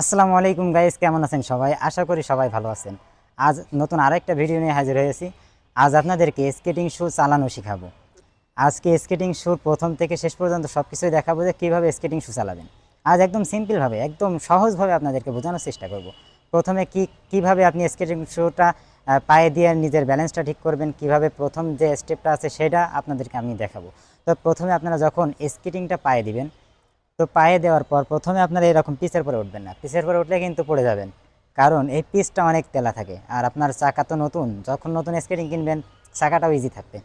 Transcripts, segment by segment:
আসসালামু আলাইকুম গাইস কেমন আছেন সবাই? আশা করি সবাই ভালো আছেন। আজ নতুন আরেকটা ভিডিও নিয়ে হাজির হয়েছি। আজ আপনাদেরকে স্কেটিং শু চালানো শেখাবো। আজকে স্কেটিং শুর প্রথম থেকে শেষ পর্যন্ত সব কিছুই দেখাবো যে কীভাবে স্কেটিং শু চালাবেন। আজ একদম সিম্পলভাবে একদম সহজভাবে আপনাদেরকে বোঝানোর চেষ্টা করব। প্রথমে কি, কীভাবে আপনি স্কেটিং শুটা পায়ে দিয়ে নিজের ব্যালেন্সটা ঠিক করবেন, কীভাবে প্রথম যে স্টেপটা আছে সেটা আপনাদেরকে আমি দেখাবো। তো প্রথমে আপনারা যখন স্কেটিংটা পায়ে দিবেন তো পায়ে দেওয়ার পর প্রথমে আপনারা এরকম পিচের পরে উঠবেন না। পিচের পরে উঠলে কিন্তু পড়ে যাবেন। কারণ এই পিচটা অনেক তেলা থাকে। আর আপনার চাকা তো নতুন। যখন নতুন স্কেটিং কিনবেন, চাকাটাও ইজি থাকবে।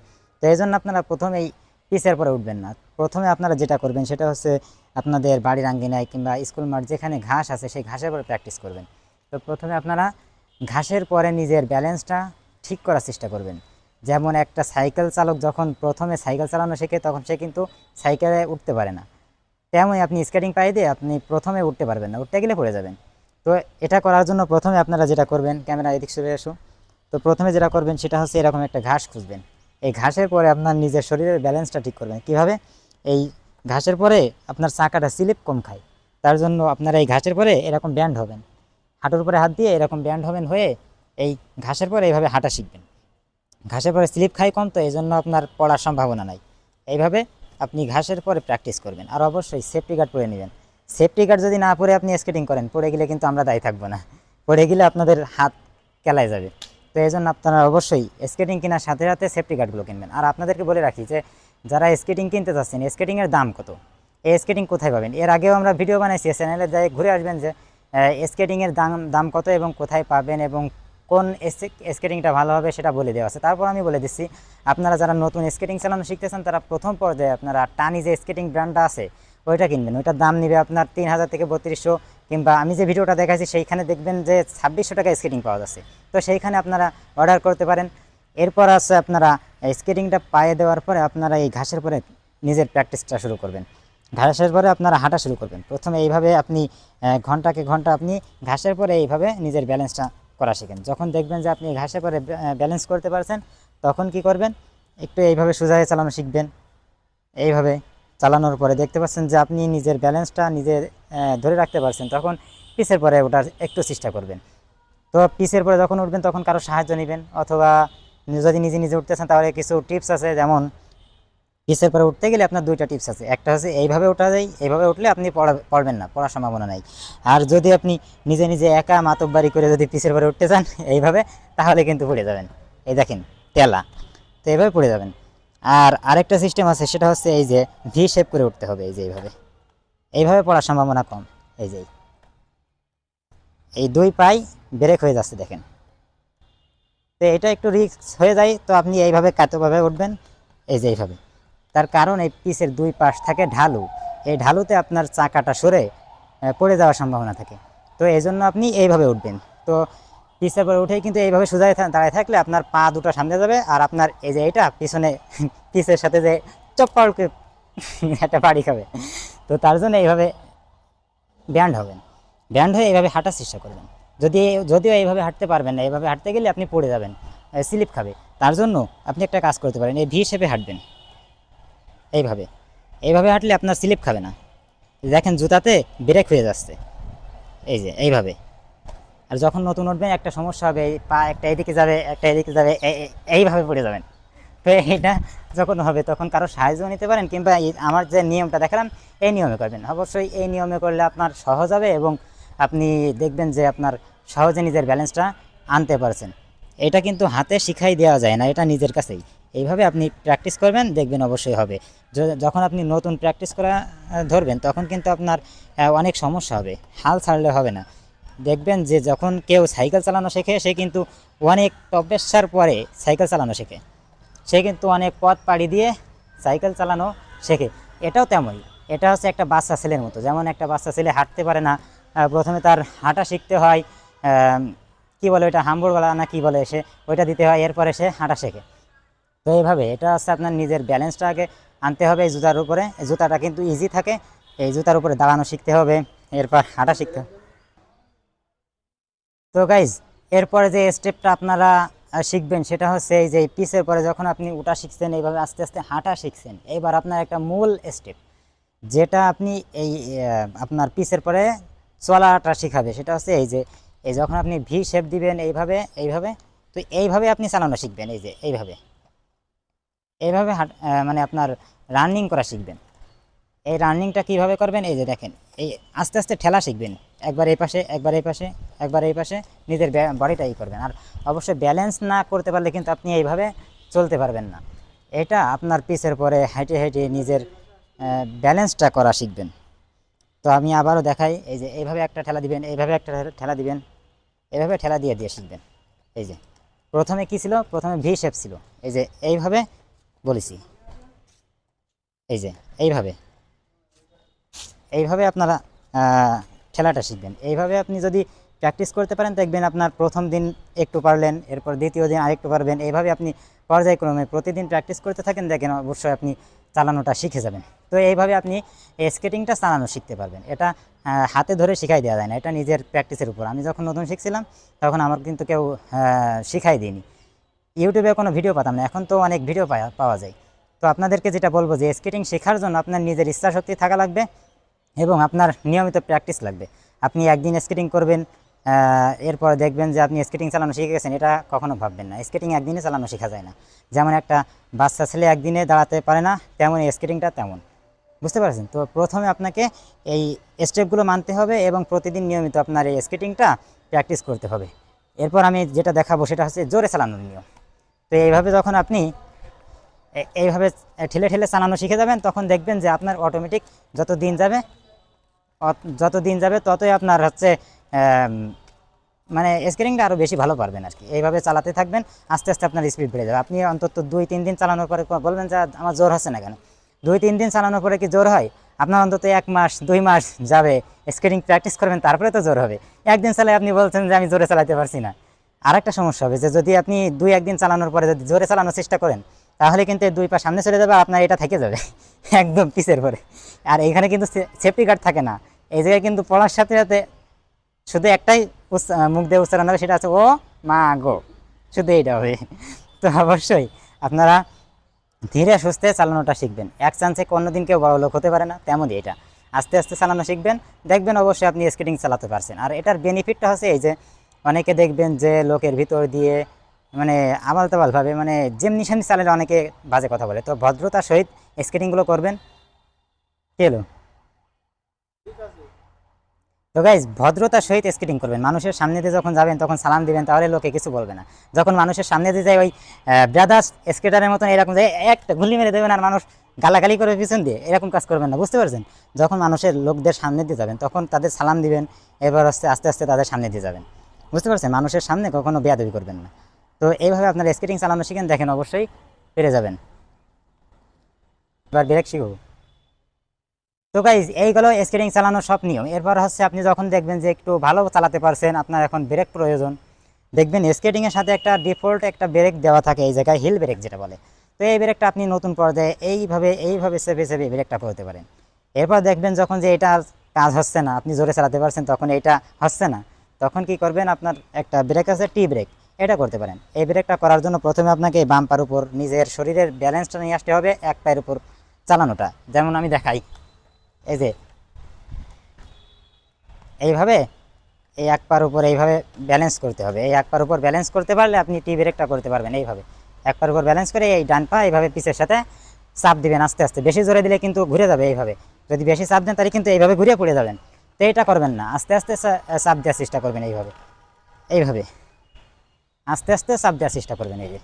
তো এই জন্য আপনারা প্রথমে এই পিচের পরে উঠবেন না। প্রথমে আপনারা যেটা করবেন, সেটা হচ্ছে আপনাদের বাড়ির আঙ্গিনায় কিংবা স্কুল মাঠ যেখানে ঘাস আছে, সেই ঘাসের পরে প্র্যাকটিস করবেন। তো প্রথমে আপনারা ঘাসের পরে নিজের ব্যালেন্সটা ঠিক করার চেষ্টা করবেন। যেমন একটা সাইকেল চালক যখন প্রথমে সাইকেল চালানো শেখে, তখন সে কিন্তু সাইকেলে উঠতে পারে না। তেমনই আপনি স্কেটিং পায়ে দিয়ে আপনি প্রথমে উঠতে পারবেন না, উঠতে গেলে পড়ে যাবেন। তো এটা করার জন্য প্রথমে আপনারা যেটা করবেন, ক্যামেরা এদিক সরে আসো। তো প্রথমে যেটা করবেন সেটা হচ্ছে এরকম একটা ঘাস খুঁজবেন। এই ঘাসের পরে আপনার নিজের শরীরের ব্যালেন্সটা ঠিক করবেন। কীভাবে? এই ঘাসের পরে আপনার চাকাটা স্লিপ কম খায়। তার জন্য আপনারা এই ঘাসের পরে এরকম ব্যান্ড হবেন। হাঁটুর উপরে হাত দিয়ে এরকম ব্যান্ড হবেন হয়ে এই ঘাসের পরে এইভাবে হাঁটা শিখবেন। ঘাসের পরে স্লিপ খায় কম, তো এই জন্য আপনার পড়ার সম্ভাবনা নাই। এইভাবে আপনি ঘাসের পরে প্র্যাকটিস করবেন। আর অবশ্যই সেফটি গার্ড পরে নেবেন। সেফটি গার্ড যদি না পরে আপনি স্কেটিং করেন, পড়ে গেলে কিন্তু আমরা দায়ী থাকব না। পড়ে গেলে আপনাদের হাত কেলায় যাবে। তো এই জন্য আপনারা অবশ্যই স্কেটিং কেনার সাথে সাথে সেফটি গার্ডগুলো কিনবেন। আর আপনাদেরকে বলে রাখি যে, যারা স্কেটিং কিনতে চাচ্ছেন স্কেটিংয়ের দাম কত? এই স্কেটিং কোথায় পাবেন? এর আগেও আমরা ভিডিও বানাইছি চ্যানেলে যাই, ঘুরে আসবেন যে স্কেটিংয়ের দাম দাম কত এবং কোথায় পাবেন এবং কোন স্কেটিংটা ভালো হবে সেটা বলে দেওয়া আছে। তারপর আমি বলে দিচ্ছি, আপনারা যারা নতুন স্কেটিং চালানো শিখতেছেন, তারা প্রথম পর্যায়ে আপনারা টানি যে স্কেটিং ব্র্যান্ডটা আছে, ওইটা কিনবেন। ওইটার দাম নেবে আপনার তিন হাজার থেকে বত্রিশশো কিংবা আমি যে ভিডিওটা দেখাচ্ছি সেইখানে দেখবেন যে ছাব্বিশশো টাকা স্কেটিং পাওয়া যাচ্ছে। তো সেইখানে আপনারা অর্ডার করতে পারেন। এরপর আছে আপনারা স্কেটিংটা পায়ে দেওয়ার পরে আপনারা এই ঘাসের পরে নিজের প্র্যাকটিসটা শুরু করবেন। ঘাসের পরে আপনারা হাঁটা শুরু করবেন। প্রথমে এইভাবে আপনি ঘন্টাকে ঘণ্টা আপনি ঘাসের পরে এইভাবে নিজের ব্যালেন্সটা করা শিখেন। যখন দেখবেন যে আপনি ঘাসে পরে ব্যালেন্স করতে পারছেন, তখন কি করবেন? একটু এইভাবে সোজা হয়ে চালানো শিখবেন। এইভাবে চালানোর পরে দেখতে পাচ্ছেন যে আপনি নিজের ব্যালেন্সটা নিজে ধরে রাখতে পারছেন, তখন পিসের পরে ওঠার একটু চেষ্টা করবেন। তো পিসের পরে যখন উঠবেন, তখন কারও সাহায্য নেবেন, অথবা যদি নিজে নিজে উঠতেছেন, তাহলে কিছু টিপস আছে যেমন পিসের পরে উঠতে গেলে আপনার দুইটা টিপস আছে। একটা হচ্ছে এইভাবে ওঠা যায়, এইভাবে উঠলে আপনি পড়া, পড়বেন না, পড়ার সম্ভাবনা নাই। আর যদি আপনি নিজে নিজে একা মাতব্বারি করে যদি পিসের পরে উঠতে চান, এইভাবে, তাহলে কিন্তু পড়ে যাবেন। এই দেখেন, তেলা। তো এইভাবে পড়ে যাবেন। আর আরেকটা সিস্টেম আছে, সেটা হচ্ছে এই যে ভি শেপ করে উঠতে হবে, এই যে এইভাবে। এইভাবে পড়ার সম্ভাবনা কম, এই যে এই। দুই পাই ব্রেক হয়ে যাচ্ছে, দেখেন। তো এটা একটু রিস্ক হয়ে যায়, তো আপনি এইভাবে কাতোভাবে উঠবেন, এই যে এইভাবে। তার কারণ এই পিসের দুই পাশ থাকে ঢালু। এই ঢালুতে আপনার চাকাটা সরে পড়ে যাওয়ার সম্ভাবনা থাকে। তো এই জন্য আপনি এইভাবে উঠবেন। তো পিসের পরে উঠেই কিন্তু এইভাবে সোজা দাঁড়ায় থাকলে আপনার পা দুটো সামনে যাবে আর আপনার এই যে এটা পিছনে পিসের সাথে যে চপ্পাড়কে একটা বাড়ি খাবে। তো তার জন্য এইভাবে ব্যান্ড হবেন। ব্যান্ড হয়ে এইভাবে হাঁটার চেষ্টা করবেন। যদি যদিও এইভাবে হাঁটতে পারবেন না, এইভাবে হাঁটতে গেলে আপনি পড়ে যাবেন স্লিপ খাবে। তার জন্য আপনি একটা কাজ করতে পারেন, এই ভি শেপে হাঁটবেন। এইভাবে। এইভাবে হাঁটলে আপনার স্লিপ খাবে না। দেখেন জুতাতে ব্রেক হয়ে যাচ্ছে। এই যে, এইভাবে। আর যখন নতুন উঠবেন, একটা সমস্যা হবে পা একটা এদিকে যাবে, একটা এদিকে যাবে এই- এই- এইভাবে পড়ে যাবেন। তো এইটা যখন হবে, তখন কারও সাহায্য নিতে পারেন কিংবা আমার যে নিয়মটা দেখালাম, এই নিয়মে করবেন। অবশ্যই এই নিয়মে করলে আপনার সহজ হবে এবং আপনি দেখবেন যে আপনার সহজে নিজের ব্যালেন্সটা আনতে পারছেন। এটা কিন্তু হাতে শিখাই দেওয়া যায় না, এটা নিজের কাছেই। এইভাবে আপনি প্র্যাকটিস করবেন, দেখবেন অবশ্যই হবে। যখন আপনি নতুন প্র্যাকটিস করা ধরবেন, তখন কিন্তু আপনার অনেক সমস্যা হবে। হাল ছাড়লে হবে না। দেখবেন যে যখন কেউ সাইকেল চালানো শেখে, সে কিন্তু অনেক তপস্যার পরে সাইকেল চালানো শেখে। সে কিন্তু অনেক পথ পাড়ি দিয়ে সাইকেল চালানো শেখে। এটাও তেমনই। এটা হচ্ছে একটা বাচ্চা ছেলের মতো। যেমন একটা বাচ্চা ছেলে হাঁটতে পারে না প্রথমে তার হাঁটা শিখতে হয় কি বলে ওইটা হাম্বুরগলা না কি বলে সে, ওইটা দিতে হয়, এরপরে সে হাঁটা শেখে। তো এইভাবে, এটা হচ্ছে আপনার নিজের ব্যালেন্সটা আগে আনতে হবে এই জুতার উপরে। এই জুতাটা কিন্তু ইজি থাকে, এই জুতার উপরে দাঁড়ানো শিখতে হবে, এরপর হাঁটা শিখতে হবে। তো গাইজ এরপরে যে স্টেপটা আপনারা শিখবেন সেটা হচ্ছে এই যে পিসের পরে যখন আপনি উঠা শিখছেন, এইভাবে আস্তে আস্তে হাঁটা শিখছেন। এবার আপনার একটা মূল স্টেপ যেটা আপনি এই আপনার পিসের পরে চলাটা শিখাবে। সেটা হচ্ছে এই যে, এই যখন আপনি ভি শেপ দিবেন এইভাবে এইভাবে, তো এইভাবে আপনি চালানো শিখবেন, এই যে, এইভাবে। এইভাবে মানে আপনার রানিং করা শিখবেন। এই রানিংটা কীভাবে করবেন? এই যে দেখেন, এই আস্তে আস্তে ঠেলা শিখবেন। একবার এই পাশে, একবার এই পাশে, একবার এই পাশে নিজের বডিটাই করবেন। আর অবশ্যই ব্যালেন্স না করতে পারলে কিন্তু আপনি এইভাবে চলতে পারবেন না। এটা আপনার পিছের পরে হেঁটে হেঁটে নিজের ব্যালেন্সটা করা শিখবেন। তো আমি আবারও দেখাই, এই যে এইভাবে একটা ঠেলা দিবেন, এইভাবে একটা ঠেলা দিবেন, এভাবে ঠেলা দিয়ে দিয়ে শিখবেন। এই যে, প্রথমে কি ছিল? প্রথমে ভি শেপ ছিল। এই যে এইভাবে বলেছি। এই যে, এইভাবে। এইভাবে আপনারা খেলাটা শিখবেন। এইভাবে আপনি যদি প্র্যাকটিস করতে পারেন, দেখবেন আপনার প্রথম দিন একটু পারলেন, এরপর দ্বিতীয় দিন আরেকটু পারবেন। এইভাবে আপনি পর্যায়ক্রমে প্রতিদিন প্র্যাকটিস করতে থাকেন, দেখেন অবশ্যই আপনি চালানোটা শিখে যাবেন। তো এইভাবে আপনি স্কেটিংটা চালানো শিখতে পারবেন। এটা হাতে ধরে শিখাই দেওয়া যায় না। এটা নিজের প্র্যাকটিসের উপর। আমি যখন নতুন শিখছিলাম, তখন আমার কিন্তু কেউ শিখাই দিইনি ইউটিউবে কোনো ভিডিও পাতাম না, এখন তো অনেক ভিডিও পাওয়া যায়। তো আপনাদেরকে যেটা বলব যে, স্কেটিং শেখার জন্য আপনার নিজের ইচ্ছাশক্তি থাকা লাগবে এবং আপনার নিয়মিত প্র্যাকটিস লাগবে। আপনি একদিন স্কেটিং করবেন এরপর দেখবেন যে আপনি স্কেটিং চালানো শিখে গেছেন, এটা কখনো ভাববেন না। স্কেটিং একদিনে চালানো শেখা যায় না। যেমন একটা বাচ্চা ছেলে একদিনে দাঁড়াতে পারে না, তেমন স্কেটিংটা তেমন। বুঝতে পারছেন? তো প্রথমে আপনাকে এই স্টেপগুলো মানতে হবে এবং প্রতিদিন নিয়মিত আপনার এই স্কেটিংটা প্র্যাকটিস করতে হবে। এরপর আমি যেটা দেখাবো সেটা হচ্ছে জোরে চালানোর নিয়ম। তো এইভাবে যখন আপনি এইভাবে ঠেলে ঠেলে চালানো শিখে যাবেন, তখন দেখবেন যে আপনার অটোমেটিক যত দিন যাবে যত দিন যাবে ততই আপনার হচ্ছে মানে স্কেটিংটা আরও বেশি ভালো পারবেন আর কি। এইভাবে চালাতে থাকবেন, আস্তে আস্তে আপনার স্পিড বেড়ে যাবে। আপনি অন্তত দুই, তিন দিন চালানোর পরে বলবেন যে আমার জোর হচ্ছে না কেন? দুই, তিন দিন চালানোর পরে কি জোর হয়? আপনার অন্তত এক মাস, দুই মাস যাবে স্কেটিং প্র্যাকটিস করবেন, তারপরে তো জোর হবে। একদিন চালাই আপনি বলছেন যে, আমি জোরে চালাতে পারছি না। আরেকটা সমস্যা হবে যে যদি আপনি দুই, একদিন চালানোর পরে যদি জোরে চালানোর চেষ্টা করেন, তাহলে কিন্তু দুই পা সামনে চলে যাবে আর আপনার এটা থেকে যাবে। একদম পিছের পরে। আর এখানে কিন্তু সেফটি গার্ড থাকে না। এই জায়গায় কিন্তু পড়ার সাথে সাথে শুধু একটাই মুখ দিয়ে উচ্চারণ হবে, সেটা আছে ও মা গো। শুধু এইটা হবে। তো অবশ্যই আপনারা ধীরে সুস্থে চালানোটা শিখবেন। এক চান্সে কোনো দিন কেউ বড় লোক হতে পারে না, তেমনই এটা। আস্তে আস্তে চালানো শিখবেন। দেখবেন অবশ্যই আপনি স্কেটিং চালাতে পারছেন। আর এটার বেনিফিটটা হচ্ছে এই যে অনেকে দেখবেন যে লোকের ভিতর দিয়ে মানে আবাল তাবালভাবে মানে যেমনি সেমনি চালালে অনেকে বাজে কথা বলে। তো ভদ্রতার সহিত স্কেটিংগুলো করবেন? কেলো তো গাইজ ভদ্রতার সহিত স্কেটিং করবেন। মানুষের সামনে দিয়ে যখন যাবেন, তখন সালাম দিবেন, তাহলে লোকে কিছু বলবে না। যখন মানুষের সামনে দিয়ে যায় ওই ব্রাদার্স স্কেটারের মতন এরকম যায় একটা গুলি মেরে দেবেন আর মানুষ গালাগালি করে পিছন দিয়ে, এরকম কাজ করবেন না, বুঝতে পারছেন? যখন মানুষের লোকদের সামনে দিয়ে যাবেন, তখন তাদের সালাম দিবেন, এবার হচ্ছে আস্তে আস্তে তাদের সামনে দিয়ে যাবেন। বুঝতে পারছেন? মানুষের সামনে কখনো বেয়াদবি করবেন না। তো এইভাবে আপনার স্কেটিং চালানো শিখেন, দেখেন অবশ্যই পেরে যাবেন। এবার ব্রেক শিখব। তো গাইজ এইগুলো স্কেটিং চালানোর সব নিয়ম। এরপর হচ্ছে আপনি যখন দেখবেন যে একটু ভালো চালাতে পারছেন, আপনার এখন ব্রেক প্রয়োজন। দেখবেন স্কেটিংয়ের সাথে একটা ডিফল্ট একটা ব্রেক দেওয়া থাকে, এই জায়গায় হিল ব্রেক যেটা বলে। তো এই ব্রেকটা আপনি নতুন পর্যায়ে এইভাবে এইভাবে চেপে চেপে ব্রেকটা পড়তে পারেন। এরপর দেখবেন যখন যে এটা কাজ হচ্ছে না, আপনি জোরে চালাতে পারছেন, তখন এটা হচ্ছে না। তখন কি করবেন? আপনার একটা ব্রেক আছে টি ব্রেক এটা করতে পারেন। এই ব্রেকটা করার জন্য প্রথমে আপনাকে বাম্পার উপর নিজের শরীরের ব্যালেন্সটা নিয়ে আসতে হবে, এক পায়ের উপর চালানোটা। যেমন আমি দেখাই। এই যে, এইভাবে এই এক পার উপর এইভাবে ব্যালেন্স করতে হবে। এই এক পার উপর ব্যালেন্স করতে পারলে আপনি টি ব্রেকটা করতে পারবেন এইভাবে। এক পার উপর ব্যালেন্স করে এই ডান পা এইভাবে পিছের সাথে চাপ দিবেন আস্তে আস্তে। বেশি জোরে দিলে কিন্তু ঘুরে যাবে এইভাবে। যদি বেশি চাপ দেন, তাহলে কিন্তু এইভাবে ঘুরে পড়ে যাবেন। তো এটা করবেন না। আস্তে আস্তে চাপ দেওয়ার চেষ্টা করবেন এইভাবে। এইভাবে। আস্তে আস্তে চাপ দেওয়ার চেষ্টা করবেন এই যে।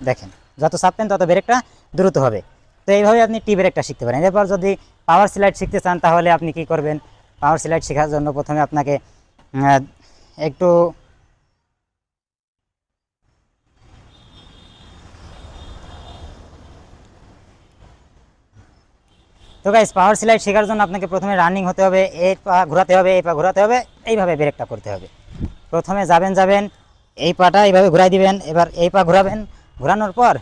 দেখেন, যত চাপবেন তত ব্রেকটা দ্রুত হবে। তো এইভাবে আপনি টি ব্রেকটা শিখতে পারেন। এরপর যদি পাওয়ার স্লাইড শিখতে চান, তাহলে আপনি কি করবেন? পাওয়ার স্লাইড শেখার জন্য প্রথমে আপনাকে একটু তো গাইস পাওয়ার স্লাইড শেখার জন্য আপনাকে প্রথমে রানিং হতে হবে এই পা ঘোরাতে হবে এই পা ঘোরাতে হবে, এইভাবে ব্রেকটা করতে হবে। প্রথমে যাবেন যাবেন, এই পাটা এইভাবে ঘুরাই দিবেন, এবার এই পা ঘোরাবেন, ঘোরানোর পর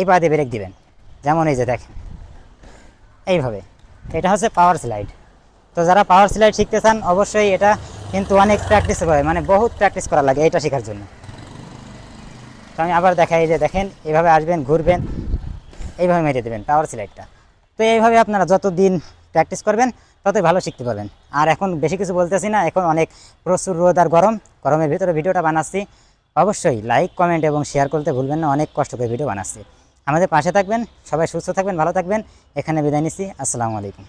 এই পা দিয়ে ব্রেক দিবেন। যেমন এই যে দেখেন, এইভাবে। এটা হচ্ছে পাওয়ার স্লাইড তো যারা পাওয়ার স্লাইড শিখতে চান, অবশ্যই এটা কিন্তু অনেক প্র্যাকটিস করে মানে বহুত প্র্যাকটিস করা লাগে এটা শেখার জন্য। তো আমি আবার দেখাই যে দেখেন, এইভাবে আসবেন, ঘুরবেন, এইভাবে মেরে দেবেন পাওয়ার স্লাইডটা তো এইভাবে আপনারা যত দিন প্র্যাকটিস করবেন, ততই ভালো শিখতে পারবেন। আর এখন বেশি কিছু বলতেছি না, এখন অনেক প্রচুর রোদ আর গরম, গরমের ভিতরে ভিডিওটা বানাচ্ছি। অবশ্যই লাইক কমেন্ট এবং শেয়ার করতে ভুলবেন না, অনেক কষ্ট করে ভিডিও বানাচ্ছি। আমাদের পাশে থাকবেন, সবাই সুস্থ থাকবেন, ভালো থাকবেন। এখানে বিদায় নিচ্ছি, আসসালামু আলাইকুম।